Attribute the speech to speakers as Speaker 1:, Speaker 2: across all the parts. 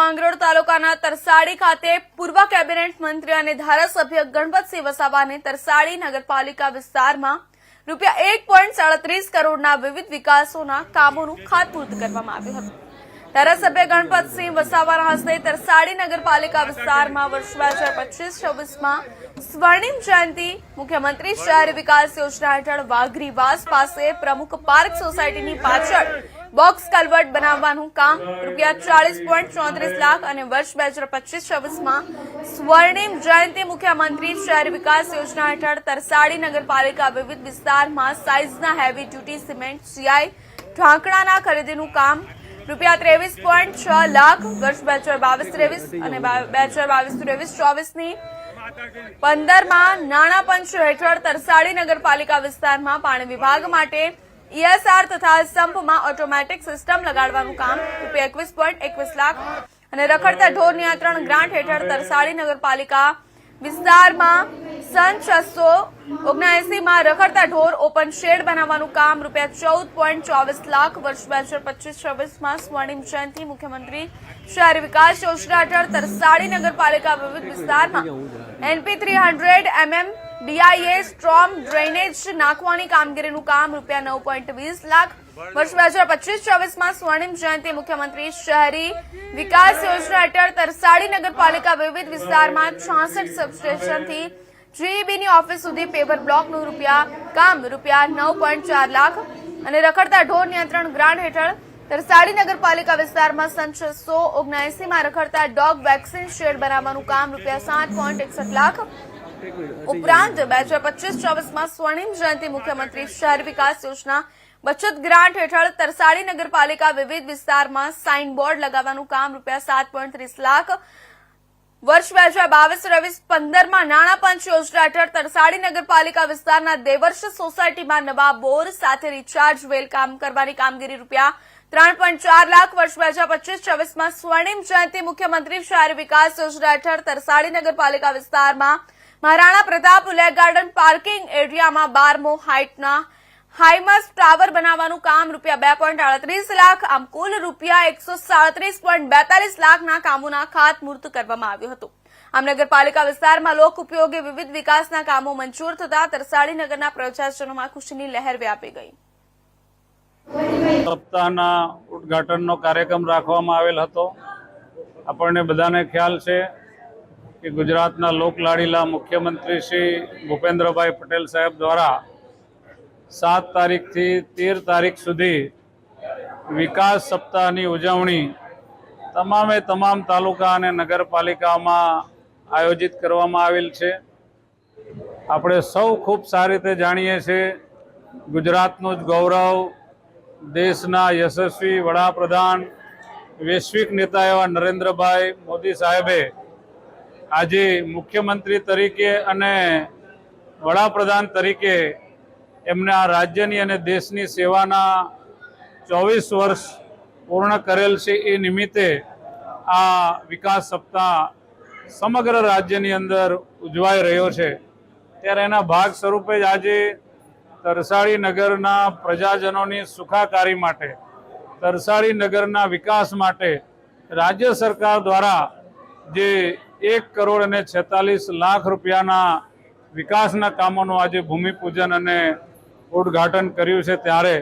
Speaker 1: માંગરોળ તાલુકાના તરસાડી ખાતે પૂર્વ કેબિનેટ મંત્રી અને ધારાસભ્ય ગણપતસિંહ વસાવાને તરસાડી નગરપાલિકા વિસ્તારમાં રૂપિયા એક પોઈન્ટ સાડત્રીસ કરોડના વિવિધ વિકાસોના કામોનું ખાતમુહૂર્ત કરવામાં આવ્યું હતું. ધારાસભ્ય ગણપતસિંહ વસાવાના હસ્તે તરસાડી નગરપાલિકા વિસ્તારમાં વર્ષ બે હજાર પચીસ છવ્વીસમાં સ્વર્ણિમ જયંતિ મુખ્યમંત્રી શહેરી વિકાસ યોજના હેઠળ વાઘરીવાસ પાસે પ્રમુખ પાર્ક સોસાયટીની પાછળ બોક્સ કલવર્ટ બનાવવાનું કામ. રૂપિયા ચાલીસ પોઈન્ટ ચોત્રીસ લાખ અને વર્ષ બે હજાર પચીસ છવ્વીસમાં સ્વર્ણિમ જયંતિ મુખ્યમંત્રી શહેરી વિકાસ યોજના હેઠળ તરસાડી નગરપાલિકા વિવિધ વિસ્તારમાં સાઇઝના હેવી ડ્યુટી સિમેન્ટ સીઆઈ ઢાંકણાના ખરીદીનું કામ. રૂપિયા ત્રેવીસ પોઈન્ટ છ લાખ, વર્ષ બે હજાર બાવીસ ત્રેવીસ અને બે હજાર બાવીસ ત્રેવીસ ચોવીસની પંદરમાં નાણાં પંચ હેઠળ તરસાડી નગરપાલિકા વિસ્તારમાં પાણી વિભાગ માટે ઈએસઆર તથા સંપમાં ઓટોમેટિક સિસ્ટમ લગાડવાનું કામ રૂપિયા એકવીસ પોઈન્ટ એકવીસ લાખ અને રખડતા ઢોર નિયંત્રણ ગ્રાન્ટ હેઠળ તરસાડી નગરપાલિકા વિસ્તારમાં સન છસો ઓગણએસીમાં રખડતા ઢોર ઓપન શેડ બનાવવાનું કામ રૂપિયા ચૌદ પોઈન્ટ ચોવીસ લાખ વર્ષ બે હજાર પચીસ છવ્વીસમાં સ્વર્ણિમ જયંતિ મુખ્યમંત્રી શહેરી વિકાસ યોજના હેઠળ તરસાડી નગરપાલિકા વિવિધ વિસ્તારમાં NP three hundred MM DIA storm drainage નાખવાની કામગીરીનું કામ રૂપિયા નવ પોઈન્ટ વીસ લાખ વર્ષ બે હજાર પચીસ ચોવીસમાં સ્વર્ણિમ જયંતિ મુખ્યમંત્રી શહેરી વિકાસ યોજના હેઠળ તરસાડી નગરપાલિકા વિવિધ વિસ્તારમાં છાસઠ સબસ્ટેશનથી જીઈબીની ઓફિસ સુધી પેપર બ્લોકનું રૂપિયા કામ રૂપિયા નવ પોઈન્ટ ચાર લાખ અને રખડતા ઢોર નિયંત્રણ ગ્રાન્ટ હેઠળ તરસાડી નગરપાલિકા વિસ્તારમાં સન છસો ઓગણસીમાં રખડતા ડોગ વેક્સિન શેડ બનાવવાનું કામ રૂપિયા સાત પોઈન્ટ એકસઠ લાખ ઉપરાંત બે હજાર પચીસ ચોવીસમાં સ્વર્ણિમ જયંતિ મુખ્યમંત્રી શહેર વિકાસ યોજના બચત ગ્રાન્ટ હેઠળ તરસાડી નગરપાલિકા વિવિધ વિસ્તારમાં સાઇન લગાવવાનું કામ રૂપિયા સાત પોઈન્ટ ત્રીસ લાખ વર્ષ બે હજાર બાવીસ ત્રેવીસ પંદરમાં નાણાં પંચ યોજના હેઠળ તરસાડી નગરપાલિકા વિસ્તારના દેવર્ષ સોસાયટીમાં નવા બોર સાથે રિચાર્જ વેલ કામ કરવાની કામગીરી રૂપિયા ત્રણ પોઈન્ટ ચાર લાખ વર્ષ બે હજાર પચીસ છવ્વીસમાં સ્વર્ણિમ જયંતિ મુખ્યમંત્રી શહેરી વિકાસ યોજના હેઠળ તરસાડી નગરપાલિકા વિસ્તારમાં મહારાણા પ્રતાપ ઉલિયા ગાર્ડન પાર્કિંગ એરિયામાં બારમો હાઇટના હાઈમસ ટાવર બનાવવાનું કામ રૂપિયા બે પોઈન્ટ અડત્રીસ લાખ, આમ કુલ રૂપિયા એકસો સાડત્રીસ પોઈન્ટ બેતાલીસ લાખના કામોના ખાતમુહૂર્ત કરવામાં આવ્યું હતું. આમ નગરપાલિકા વિસ્તારમાં લોક ઉપયોગી વિવિધ વિકાસના કામો મંજૂર થતા તરસાડી નગરના પ્રજાજનોમાં ખુશીની લહેર વ્યાપી ગઈ.
Speaker 2: સપ્તાહના ઉદઘાટનનો કાર્યક્રમ રાખવામાં આવેલ હતો. આપણને બધાને ખ્યાલ છે કે ગુજરાતના લોકલાડીલા મુખ્યમંત્રી શ્રી ભૂપેન્દ્રભાઈ પટેલ સાહેબ દ્વારા સાત તારીખથી તેર તારીખ સુધી વિકાસ સપ્તાહની ઉજવણી તમામે તમામ તાલુકા અને નગરપાલિકામાં આયોજિત કરવામાં આવેલ છે. આપણે સૌ ખૂબ સારી રીતે જાણીએ છીએ ગુજરાતનું જ ગૌરવ દેશના યશસ્વી વડાપ્રધાન વૈશ્વિક નેતા એવા નરેન્દ્રભાઈ મોદી સાહેબે આજે મુખ્યમંત્રી તરીકે અને વડાપ્રધાન તરીકે એમને આ રાજ્યની અને દેશની સેવાના ચોવીસ વર્ષ પૂર્ણ કરેલ છે એ નિમિત્તે આ વિકાસ સપ્તાહ સમગ્ર રાજ્યની અંદર ઉજવાઈ રહ્યો છે. ત્યારે એના ભાગ સ્વરૂપે જ આજે તરસાળી નગરના પ્રજાજનોની સુખાકારી માટે, તરસાળી નગરના વિકાસ માટે રાજ્ય સરકાર દ્વારા જે એક કરોડ અને છેતાલીસ લાખ રૂપિયાના વિકાસના કામોનું આજે ભૂમિપૂજન અને ઉદ્ઘાટન કર્યું છે. ત્યારે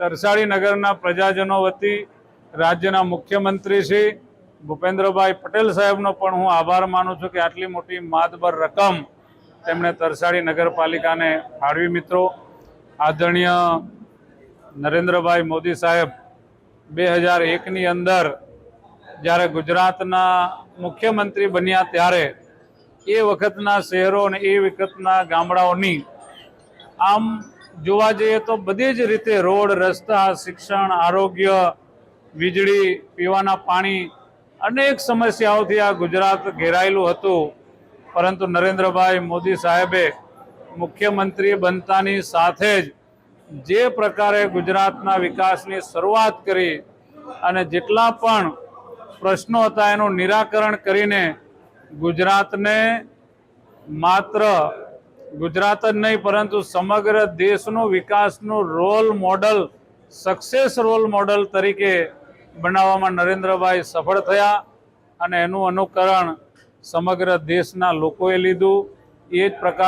Speaker 2: તરસાડી નગરના પ્રજાજનો વતી રાજ્યના મુખ્યમંત્રી શ્રી ભૂપેન્દ્રભાઈ પટેલ સાહેબનો પણ હું આભાર માનું છું કે આટલી મોટી માતબર રકમ તેમણે તરસાળી નગરપાલિકાને ફાળવી. મિત્રો, આદરણીય નરેન્દ્રભાઈ મોદી સાહેબ, બે હજાર એકની અંદર જ્યારે ગુજરાતના મુખ્યમંત્રી બન્યા ત્યારે એ વખતના શહેરો અને એ વખતના ગામડાઓની આમ જોવા જઈએ તો બધી જ રીતે રોડ, રસ્તા, શિક્ષણ, આરોગ્ય, વીજળી, પીવાના પાણી અનેક સમસ્યાઓથી આ ગુજરાત ઘેરાયેલું હતું. પરંતુ નરેન્દ્રભાઈ મોદી સાહેબે મુખ્યમંત્રી બનતાની સાથે જ જે પ્રકારે ગુજરાતના વિકાસની શરૂઆત કરી અને જેટલા પણ પ્રશ્નો હતા એનું નિરાકરણ કરીને ગુજરાતને માત્ર ગુજરાત જ નહીં, પરંતુ સમગ્ર દેશનું વિકાસનું role model success role model તરીકે બનાવવામાં નરેન્દ્રભાઈ સફળ થયા અને એનું અનુકરણ સમગ્ર દેશના લોકોએ લીધું. એ જ પ્રકાર